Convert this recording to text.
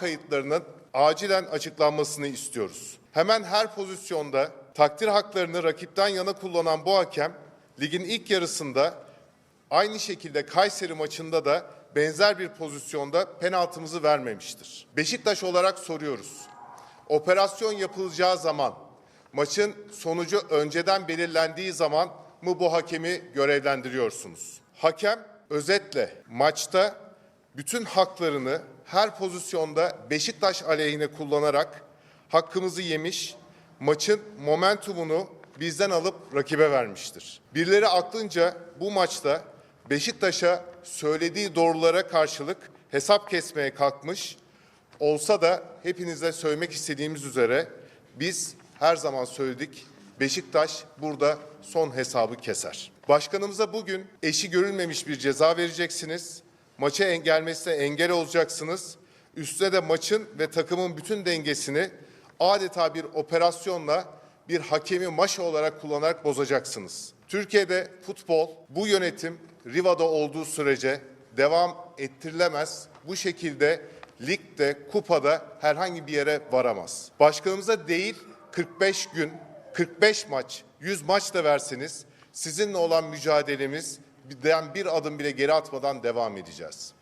kayıtlarının acilen açıklanmasını istiyoruz. Hemen her pozisyonda takdir haklarını rakipten yana kullanan bu hakem ligin ilk yarısında aynı şekilde Kayseri maçında da benzer bir pozisyonda penaltımızı vermemiştir. Beşiktaş olarak soruyoruz. Operasyon yapılacağı zaman, maçın sonucu önceden belirlendiği zaman mı bu hakemi görevlendiriyorsunuz? Hakem özetle maçta bütün haklarını her pozisyonda Beşiktaş aleyhine kullanarak hakkımızı yemiş, maçın momentumunu bizden alıp rakibe vermiştir. Birileri aklınca bu maçta Beşiktaş'a söylediği doğrulara karşılık hesap kesmeye kalkmış, Olsa da hepinize söylemek istediğimiz üzere biz her zaman söyledik. Beşiktaş burada son hesabı keser. Başkanımıza bugün eşi görülmemiş bir ceza vereceksiniz. Maça en- gelmesine engel olacaksınız. Üstüne de maçın ve takımın bütün dengesini adeta bir operasyonla bir hakemi maşa olarak kullanarak bozacaksınız. Türkiye'de futbol bu yönetim Riva'da olduğu sürece devam ettirilemez. Bu şekilde ligde, kupada herhangi bir yere varamaz. Başkanımıza değil 45 gün, 45 maç, 100 maç da verseniz sizinle olan mücadelemiz bir adım bile geri atmadan devam edeceğiz.